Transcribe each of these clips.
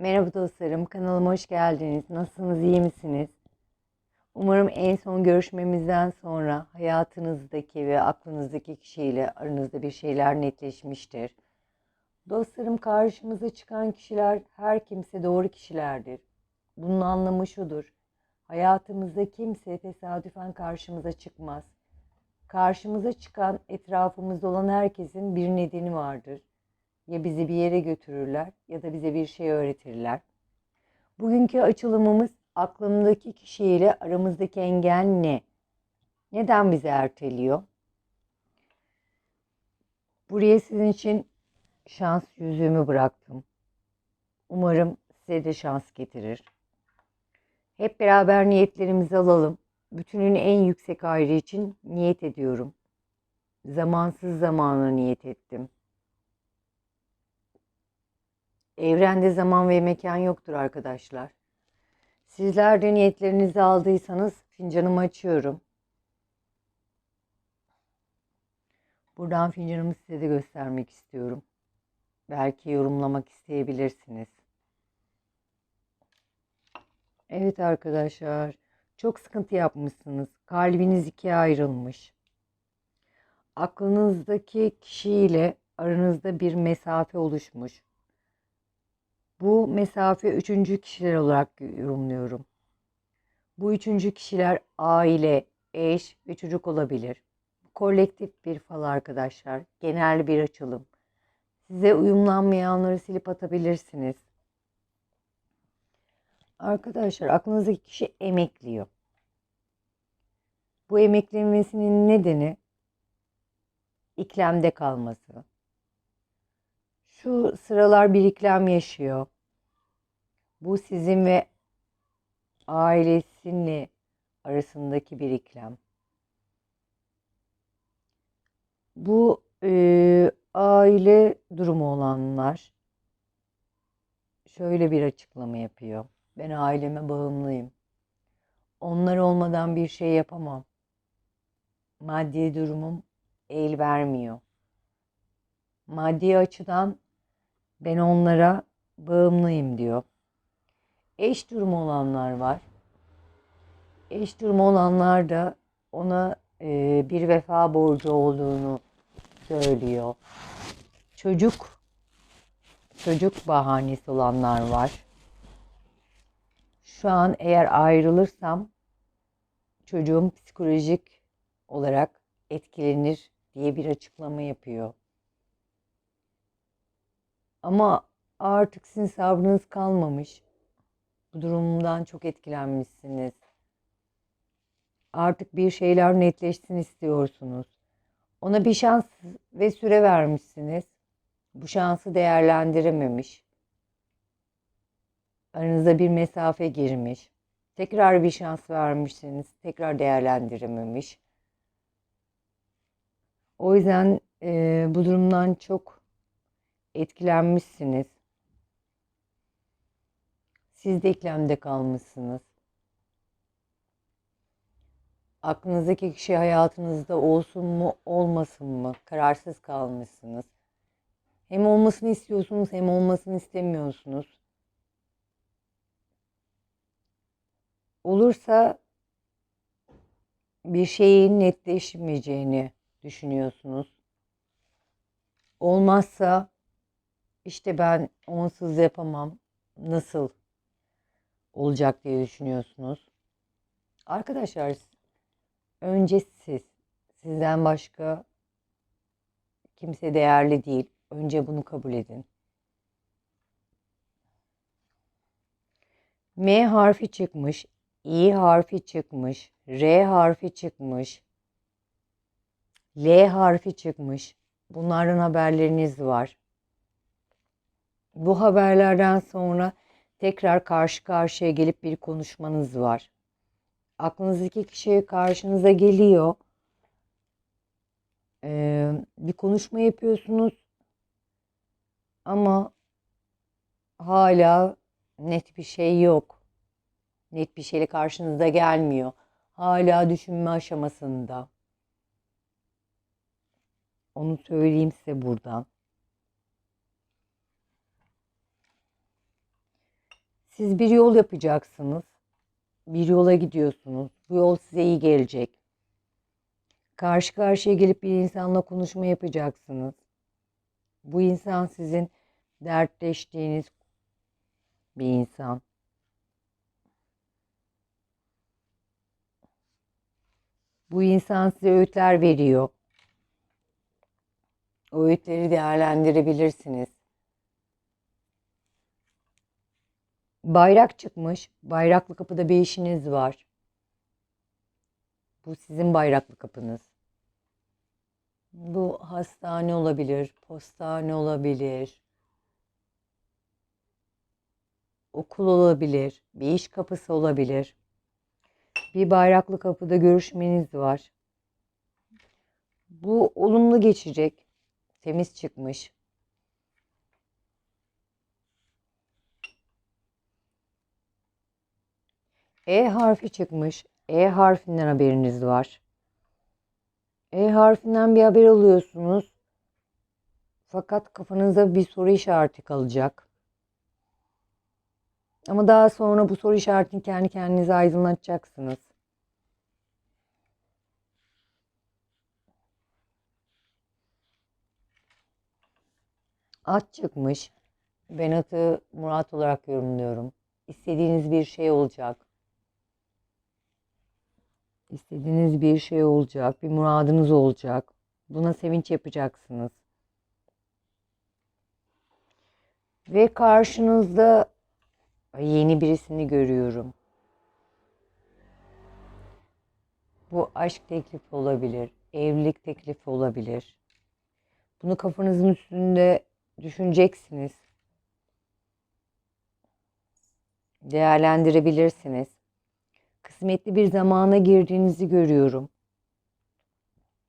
Merhaba dostlarım, kanalıma hoş geldiniz. Nasılsınız, iyi misiniz? Umarım en son görüşmemizden sonra hayatınızdaki ve aklınızdaki kişiyle aranızda bir şeyler netleşmiştir. Dostlarım karşımıza çıkan kişiler her kimse doğru kişilerdir. Bunun anlamı şudur. Hayatımızda kimse tesadüfen karşımıza çıkmaz. Karşımıza çıkan etrafımızda olan herkesin bir nedeni vardır. Ya bizi bir yere götürürler ya da bize bir şey öğretirler. Bugünkü açılımımız aklımdaki kişiyle aramızdaki engel ne? Neden bizi erteliyor? Buraya sizin için şans yüzüğümü bıraktım. Umarım size de şans getirir. Hep beraber niyetlerimizi alalım. Bütünün en yüksek ayrı için niyet ediyorum. Zamansız zamana niyet ettim. Evrende zaman ve mekan yoktur arkadaşlar. Sizler de niyetlerinizi aldıysanız fincanımı açıyorum. Buradan fincanımı size de göstermek istiyorum. Belki yorumlamak isteyebilirsiniz. Evet arkadaşlar, çok sıkıntı yapmışsınız. Kalbiniz ikiye ayrılmış. Aklınızdaki kişiyle aranızda bir mesafe oluşmuş. Bu mesafe üçüncü kişiler olarak yorumluyorum. Bu üçüncü kişiler aile, eş ve çocuk olabilir. Kolektif bir fal arkadaşlar. Genel bir açılım. Size uyumlanmayanları silip atabilirsiniz. Arkadaşlar aklınızdaki kişi emekliyor. Bu emeklenmesinin nedeni iklemde kalması. Şu sıralar bir iklem yaşıyor. Bu sizin ve ailesinle arasındaki bir iklem. Bu e, aile durumu olanlar şöyle bir açıklama yapıyor. Ben aileme bağımlıyım. Onlar olmadan bir şey yapamam. Maddi durumum el vermiyor. Maddi açıdan ben onlara bağımlıyım diyor. Eş durumu olanlar var. Eş durumu olanlar da ona e, bir vefa borcu olduğunu söylüyor. Çocuk çocuk bahanesi olanlar var. Şu an eğer ayrılırsam çocuğum psikolojik olarak etkilenir diye bir açıklama yapıyor. Ama artık sizin sabrınız kalmamış. Bu durumdan çok etkilenmişsiniz. Artık bir şeyler netleşsin istiyorsunuz. Ona bir şans ve süre vermişsiniz. Bu şansı değerlendirememiş. Aranızda bir mesafe girmiş. Tekrar bir şans vermişsiniz. Tekrar değerlendirememiş. O yüzden e, bu durumdan çok etkilenmişsiniz. Siz de iklemde kalmışsınız. Aklınızdaki kişi hayatınızda olsun mu olmasın mı kararsız kalmışsınız. Hem olmasını istiyorsunuz hem olmasını istemiyorsunuz. Olursa bir şeyin netleşmeyeceğini düşünüyorsunuz. Olmazsa işte ben onsuz yapamam. Nasıl olacak diye düşünüyorsunuz. Arkadaşlar önce siz, sizden başka kimse değerli değil. Önce bunu kabul edin. M harfi çıkmış, İ harfi çıkmış, R harfi çıkmış, L harfi çıkmış. Bunlardan haberleriniz var. Bu haberlerden sonra tekrar karşı karşıya gelip bir konuşmanız var. Aklınızdaki kişi karşınıza geliyor. Ee, bir konuşma yapıyorsunuz. Ama hala net bir şey yok. Net bir şeyle karşınıza gelmiyor. Hala düşünme aşamasında. Onu söyleyeyim size buradan. Siz bir yol yapacaksınız. Bir yola gidiyorsunuz. Bu yol size iyi gelecek. Karşı karşıya gelip bir insanla konuşma yapacaksınız. Bu insan sizin dertleştiğiniz bir insan. Bu insan size öğütler veriyor. O öğütleri değerlendirebilirsiniz. Bayrak çıkmış. Bayraklı kapıda bir işiniz var. Bu sizin bayraklı kapınız. Bu hastane olabilir, postane olabilir, okul olabilir, bir iş kapısı olabilir. Bir bayraklı kapıda görüşmeniz var. Bu olumlu geçecek. Temiz çıkmış. E harfi çıkmış. E harfinden haberiniz var. E harfinden bir haber alıyorsunuz. Fakat kafanızda bir soru işareti kalacak. Ama daha sonra bu soru işaretini kendi kendinize aydınlatacaksınız. At çıkmış. Ben atı Murat olarak yorumluyorum. İstediğiniz bir şey olacak. İstediğiniz bir şey olacak, bir muradınız olacak. Buna sevinç yapacaksınız. Ve karşınızda yeni birisini görüyorum. Bu aşk teklifi olabilir, evlilik teklifi olabilir. Bunu kafanızın üstünde düşüneceksiniz. Değerlendirebilirsiniz kısmetli bir zamana girdiğinizi görüyorum.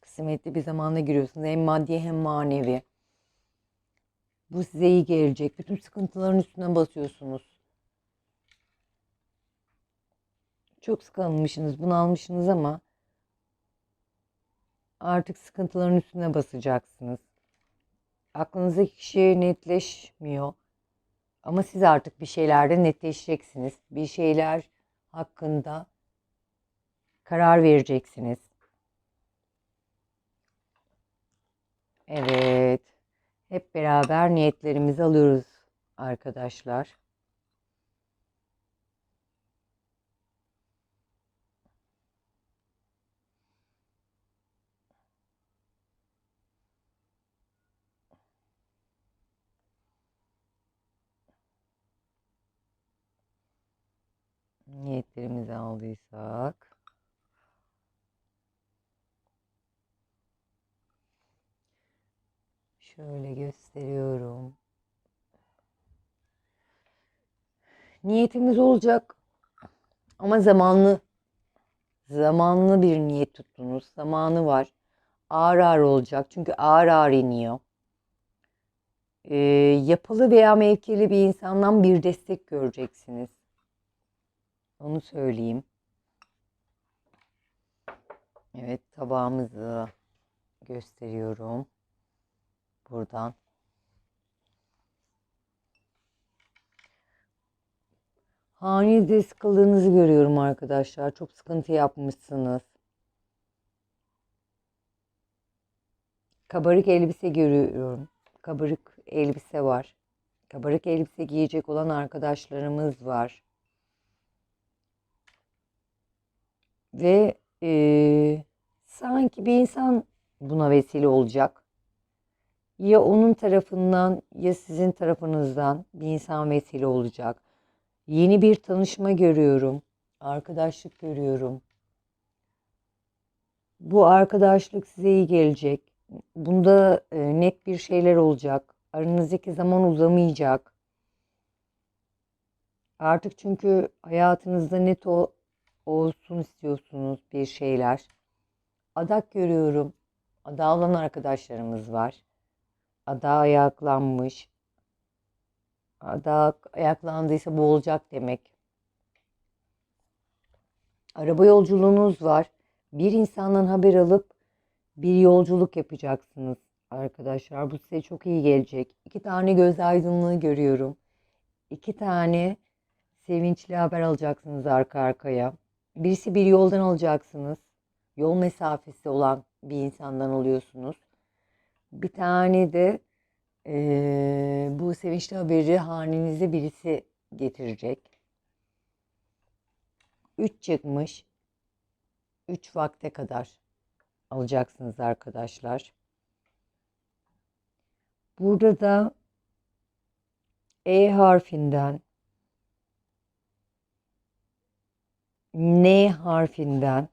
Kısmetli bir zamana giriyorsunuz. Hem maddi hem manevi. Bu size iyi gelecek. Bütün sıkıntıların üstüne basıyorsunuz. Çok sıkılmışsınız, bunalmışsınız ama artık sıkıntıların üstüne basacaksınız. Aklınızdaki kişi netleşmiyor. Ama siz artık bir şeylerde netleşeceksiniz. Bir şeyler hakkında karar vereceksiniz. Evet. Hep beraber niyetlerimizi alıyoruz arkadaşlar. niyetlerimizi aldıysak şöyle gösteriyorum. Niyetimiz olacak ama zamanlı zamanlı bir niyet tuttunuz. Zamanı var. Ağır ağır olacak. Çünkü ağır ağır iniyor. Ee, yapılı veya mevkili bir insandan bir destek göreceksiniz. Onu söyleyeyim. Evet tabağımızı gösteriyorum. Buradan. Hanede sıkıldığınızı görüyorum arkadaşlar. Çok sıkıntı yapmışsınız. Kabarık elbise görüyorum. Kabarık elbise var. Kabarık elbise giyecek olan arkadaşlarımız var. Ve e, sanki bir insan buna vesile olacak. Ya onun tarafından ya sizin tarafınızdan bir insan vesile olacak. Yeni bir tanışma görüyorum. Arkadaşlık görüyorum. Bu arkadaşlık size iyi gelecek. Bunda e, net bir şeyler olacak. Aranızdaki zaman uzamayacak. Artık çünkü hayatınızda net o olsun istiyorsunuz bir şeyler. Adak görüyorum. Ada olan arkadaşlarımız var. Ada ayaklanmış. Ada ayaklandıysa bu olacak demek. Araba yolculuğunuz var. Bir insandan haber alıp bir yolculuk yapacaksınız arkadaşlar. Bu size çok iyi gelecek. İki tane göz aydınlığı görüyorum. İki tane Sevinçli haber alacaksınız arka arkaya. Birisi bir yoldan alacaksınız. Yol mesafesi olan bir insandan alıyorsunuz. Bir tane de eee, bu sevinçli haberi hanenize birisi getirecek. 3 çıkmış. 3 vakte kadar alacaksınız arkadaşlar. Burada da E harfinden N harfinden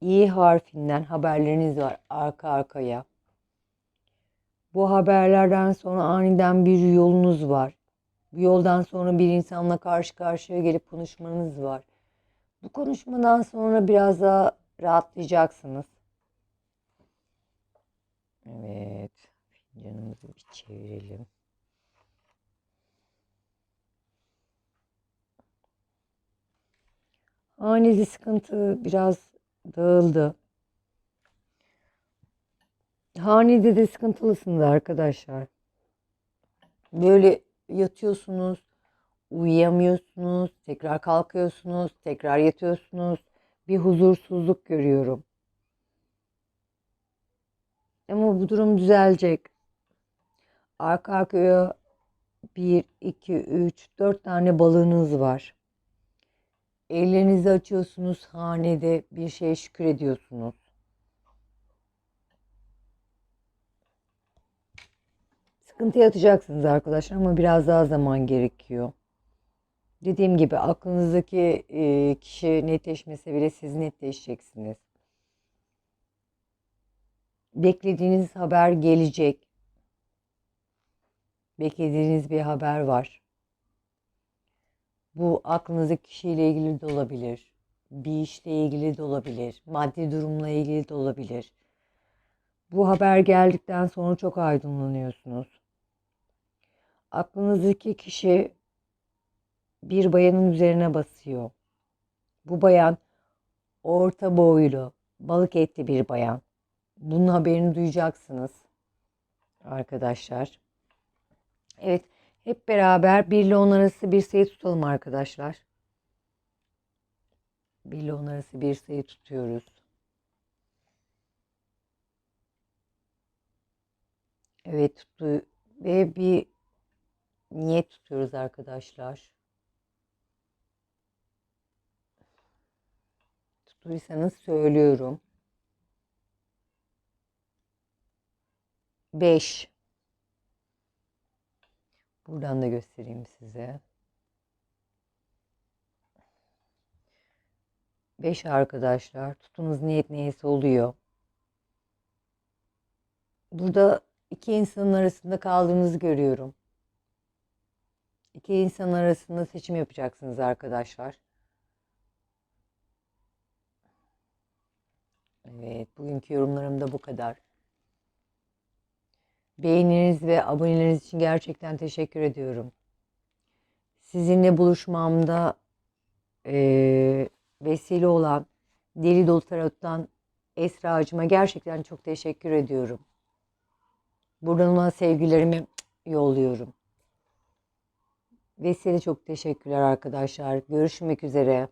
İ harfinden haberleriniz var arka arkaya. Bu haberlerden sonra aniden bir yolunuz var. Bu yoldan sonra bir insanla karşı karşıya gelip konuşmanız var. Bu konuşmadan sonra biraz daha rahatlayacaksınız. Evet. Fincanımızı bir çevirelim. Haneli sıkıntı biraz dağıldı. Hanede de sıkıntılısınız arkadaşlar. Böyle yatıyorsunuz, uyuyamıyorsunuz, tekrar kalkıyorsunuz, tekrar yatıyorsunuz. Bir huzursuzluk görüyorum. Ama bu durum düzelecek. Arka arkaya 1, 2, 3, 4 tane balığınız var. Ellerinizi açıyorsunuz, hanede bir şeye şükür ediyorsunuz. Sıkıntı yatacaksınız arkadaşlar ama biraz daha zaman gerekiyor. Dediğim gibi aklınızdaki e, kişi netleşmese bile siz netleşeceksiniz. Beklediğiniz haber gelecek. Beklediğiniz bir haber var. Bu aklınızdaki kişiyle ilgili de olabilir. Bir işle ilgili de olabilir. Maddi durumla ilgili de olabilir. Bu haber geldikten sonra çok aydınlanıyorsunuz. Aklınızdaki kişi bir bayanın üzerine basıyor. Bu bayan orta boylu, balık etli bir bayan. Bunun haberini duyacaksınız arkadaşlar. Evet, hep beraber 1 ile 10 arası bir sayı tutalım arkadaşlar. 1 ile 10 arası bir sayı tutuyoruz. Evet tuttu ve bir niyet tutuyoruz arkadaşlar. Tuttuysanız söylüyorum. 5 Buradan da göstereyim size. 5 arkadaşlar. Tutunuz niyet neyse oluyor. Burada iki insanın arasında kaldığınızı görüyorum. İki insan arasında seçim yapacaksınız arkadaşlar. Evet, bugünkü yorumlarım da bu kadar. Beğeniniz ve aboneleriniz için gerçekten teşekkür ediyorum. Sizinle buluşmamda eee, vesile olan Deli Dolu Tarot'tan Esra'cığıma gerçekten çok teşekkür ediyorum. Buradan ona sevgilerimi yolluyorum. Vesile çok teşekkürler arkadaşlar. Görüşmek üzere.